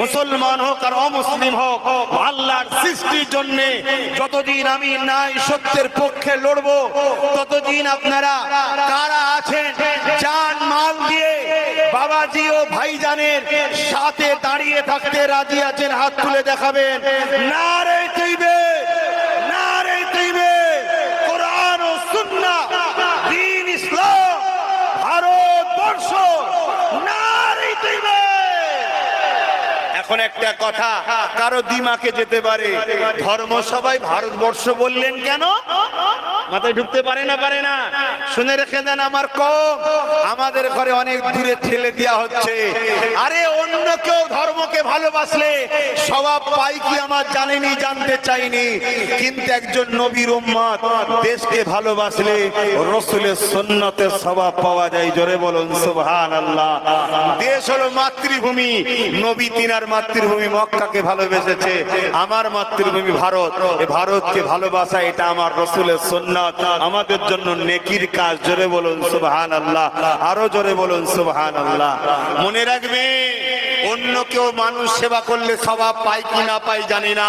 মুসলমান হোক আর অমুসলিম হোক, আল্লাহর সৃষ্টির জন্য যতদিন আমি নাই সত্যের পক্ষে লড়বো, ততদিন আপনারা কারা আছেন যান মাল দিয়ে বাবাজি ও ভাইজানের সাথে দাঁড়িয়ে থাকতে রাজি আছেন, হাত তুলে দেখাবেন। না রে তৈবে না রে তৈবে কোরআন ও সুন্নাহ দ্বীন ইসলাম ভারতবর্ষ না রে তৈবে এখন একটা কথা, কারও দিমাকে যেতে পারে। ধর্ম সবাই ভারতবর্ষ বললেন কেন? মাথায় ঢুকতে পারে না পারে না। শুনে রেখে দেন আমার কম। আমাদের ঘরে অনেক দূরে ঠেলে দেওয়া হচ্ছে। আরে অন্য ভালোবাসলে স্বভাব পাই কি আমার জানেনি, জানতে চাইনি। কিন্তু একজন নবীর উম্মত দেশকে ভালোবাসলে রসুলের সন্ন্যতের স্বভাব পাওয়া যায়। জোরে বলুন সুবহান আল্লাহ দেশ হলো মাতৃভূমি। নবী তিনার মাতৃভূমি মক্কাকে ভালোবেসেছে। আমার মাতৃভূমি ভারত। ভারতকে ভালোবাসা, এটা আমার রসুলের সন্ন্যত আমাদের জন্য নেকির কাজ। জোরে বলুন সুবহান আল্লাহ আরও জোরে বলুন সুবহান আল্লাহ মনে রাখবে অন্য কেউ মানুষ সেবা করলে স্বভাব পায় কি না পায় জানি না।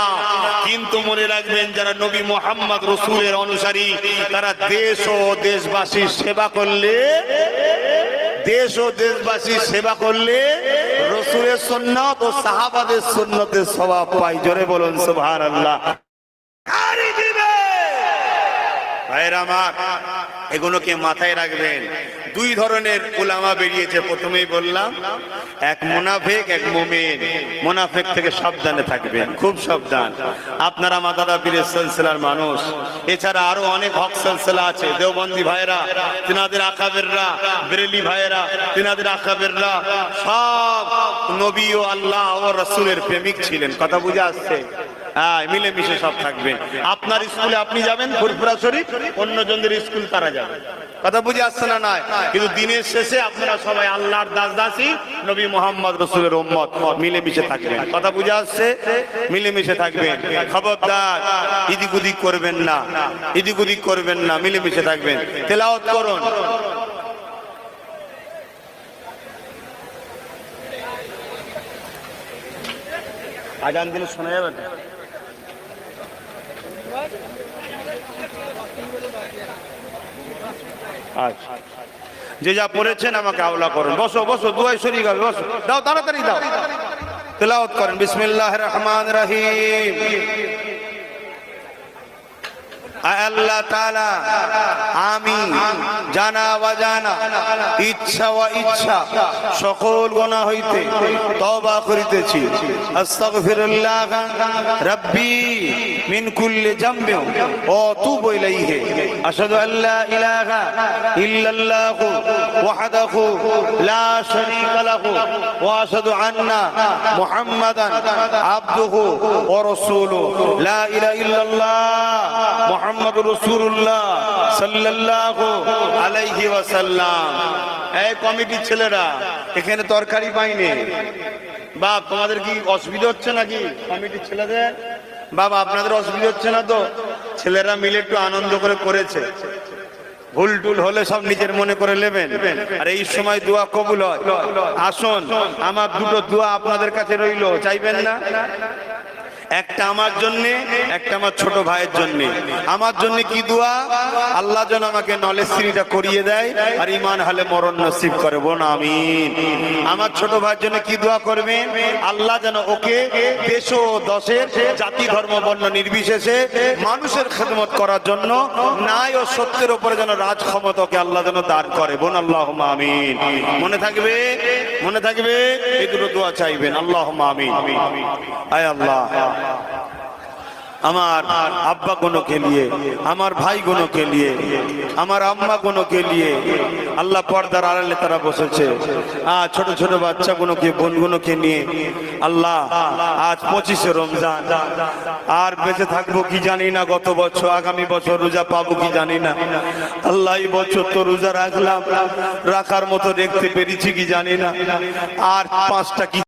কিন্তু মনে রাখবেন যারা নবী মোহাম্মদ রসুলের অনুসারী, তারা দেশ ও দেশবাসীর সেবা করলে, দেশ ও দেশবাসীর সেবা করলে রসুলের সন্ন্যত ও সাহাবাদের সন্ন্যতের স্বভাব পাই জোরে বলুন সুবহান আল্লাহ এগুলোকে মাথায় রাখবেন। দুই ধরনের উলামা বেরিয়েছে, প্রথমেই বললাম, এক মোনাফেক, এক মুমিন। মোনাফেক থেকে সাবধানে থাকবেন, খুব সাবধান। আপনারা মাদারা পীরের সিলসিলার মানুষ। এছাড়া আরও অনেক হক সিলসিলা আছে। দেওবন্দি ভাইরা তিনাদের আকাবেররা, বেরেলি ভাইরা তিনাদের আকাবেররা, সব নবী ও আল্লাহ ও রসুলের প্রেমিক ছিলেন। কথা বুঝে আসছে? হ্যাঁ মিলেমিশে সব থাকবেন আপনার স্কুলে আপনি যাবেন ফুরফুরা শরীফ, অন্যজনদের স্কুল তারা যাবে। কথা বুঝে আসছে না নয় কিন্তু দিনের শেষে আপনারা সবাই আল্লাহর দাস দাসী নবী মোহাম্মদ রসুলের উম্মত, মিলেমিশে থাকবেন। কথা বুঝে আসছে? মিলেমিশে থাকবেন। খবরদার ইদিক উদিক করবেন না ইদিক উদিক করবেন না, মিলেমিশে থাকবেন। তেলাওত করুন। আজান দিলে শোনা যাবে না আচ্ছা। যে যা পড়েছেন আমাকে আওলা করুন। বসো বসো দুয়াই শরীর হবে, বসো। দাও, তাড়াতাড়ি দাও। তেলাওয়াত করেন। বিসমিল্লাহ রহমান রহিম। আল্লাহ তাআলা আমি জানা অজানা, ইচ্ছা ও ইচ্ছা, সকল গোনা হইতে তওবা করিতেছি। রাব্বি মিন কুল্লি জামবি ও তুবু ইলাইহি। আশহাদু আল্লা ইলাহা ইল্লাল্লাহ ওয়াহদাহু লা শারীকা লাহু ওয়া আশহাদু আন্না মুহাম্মাদান আবদুহু ওয়া রাসূলুহু। লা ইলাহা ইল্লাল্লাহ রসুল্লাহ সাল্লাল্লাহু আলাইহি ওয়াসাল্লাম। এই কমিটির ছেলেরা, এখানে তরকারি পাইনি। বাপ, তোমাদের কি অসুবিধা হচ্ছে নাকি কমিটির ছেলেদের? বাবা আপনাদের অসুবিধা হচ্ছে না তো? ছেলেরা মিলে একটু আনন্দ করে করেছে। ভুল টুল হলে সব নিজের মনে করে নেবেন। আর এই সময় দোয়া কবুল হয়। আসুন, আমার দুটো দোয়া আপনাদের কাছে রইল, চাইবেন না? একটা আমার জন্য, একটা আমার ছোট ভাইয়ের জন্য। আমার জন্য কি দোয়া? আল্লাহ যেন আমাকে নলেজ শ্রীটা করিয়ে দেয় আর ইমান হলে মরণ নসিব করে। বোন আমিন। আমার ছোট ভাইয়ের জন্য কি দোয়া করবেন আল্লাহ যেন ওকে দেশ ও দশের জাতি, ধর্ম, বর্ণ নির্বিশেষে মানুষের খেদমত করার জন্য ন্যায় ও সত্যের উপরে যেন রাজ ক্ষমতাকে আল্লাহ যেন দান করে। বোন আল্লাহ আমিন। মনে থাকবে? মনে থাকবে? দুটো দোয়া চাইবেন। আল্লাহ আমিন। আয় আল্লাহ। আমার আব্বা গুনো কে লিয়ে আমার ভাই গুনো কে লিয়ে আমার আম্মা গুনো কে লিয়ে আল্লাহ পর্দার আড়ালে তারা বসেছে। আজ ছোট ছোট বাচ্চা গুনোকে বোন গুনোকে নিয়ে আল্লাহ আজ পঁচিশে রমজান। আর বেঁচে থাকব কি জানি না, গত বছর, আগামী বছর রোজা পাবো কি জানি না। আল্লাহ এই বছর তো রোজা রাখলাম, রাখার মতো দেখতে পেরেছি কি জানি না। আর পাঁচটা কি